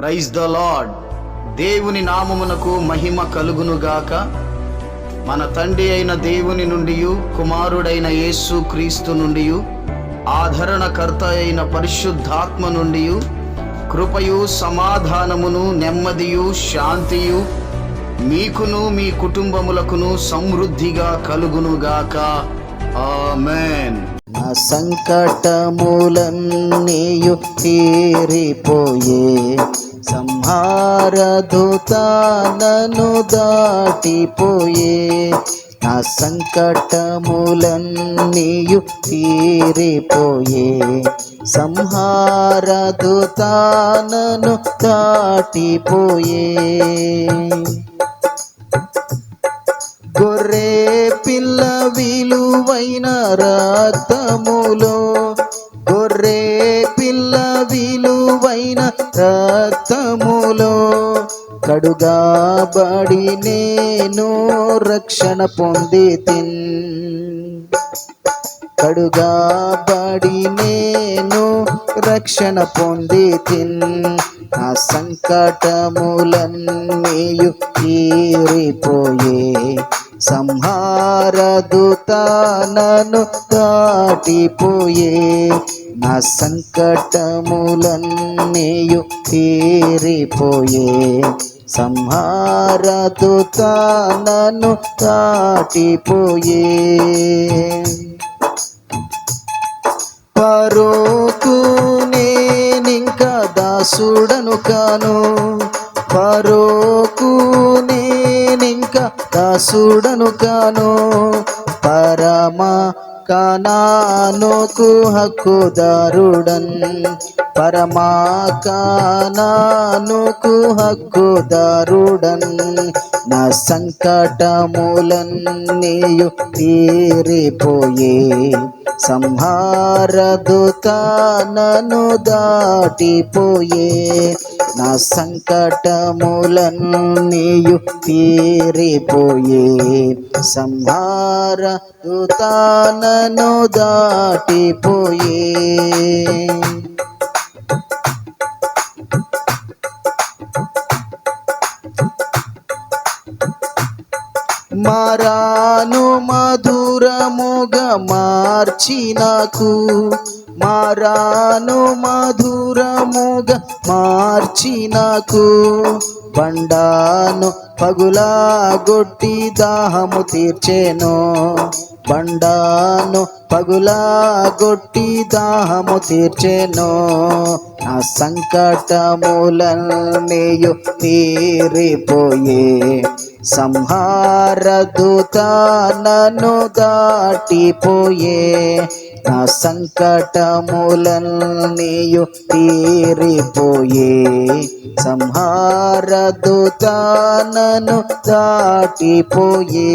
Praise the lord దేవుని నామమునకు మహిమ కలుగునుగాక. మన తండ్రి అయిన దేవుని నుండి కుమారుడైన యేసు క్రీస్తు నుండి ఆదరణకర్త అయిన పరిశుద్ధాత్మ నుండి కృపయు సమాధానమును నెమ్మదియు శాంతియు మీకును మీ కుటుంబములకును సమృద్ధిగా కలుగునుగాక. ఆమెన్. నా సంకటములన్నీయు తీరిపోయే సంహారదూత దాటిపోయే నా సంకటములన్నీయు తీరిపోయే సంహారదూత దాటిపోయే. గొర్రె పిల్ల విలువైన రక్తములో కడుగాబడి నేను రక్షణ పొంది తిన్ కడుగాబడి నేను రక్షణ పొంది తిన్ నా సంకటములన్నీయు తీరిపోయే సంహారదూత నన్ను దాటిపోయే నా సంకటములన్నీయు తీరిపోయే సంహారతు నన్ను దాటిపోయే పరోకు నేనింకా దాసుడను కాను. పరోకు నేనింకా దాసుడను కాను. పరమా కానానుకు హక్కుదారుడన్. పరమా కానానుకు హక్కుదారుడన్. నా సంకటములన్నీయు తీరిపోయే సంహారదూత నన్ను దాటిపోయే నా సంకటములన్నీయు తీరిపోయే. సంహారదూత నన్ను దాటిపోయే. మారాను మధురముగా మార్చి నాకు. మారాను మధురముగా మార్చి నాకు. బండాను పగులా గొట్టి దాహము తీర్చేను. బండాను పగులా గొట్టి దాహము తీర్చేను. నా సంకటములన్నీయు తీరిపోయే సంహారదూత నన్ను దాటిపోయే. నా సంకటములన్నీయు తీరిపోయే. సంహారదూత నన్ను దాటిపోయే.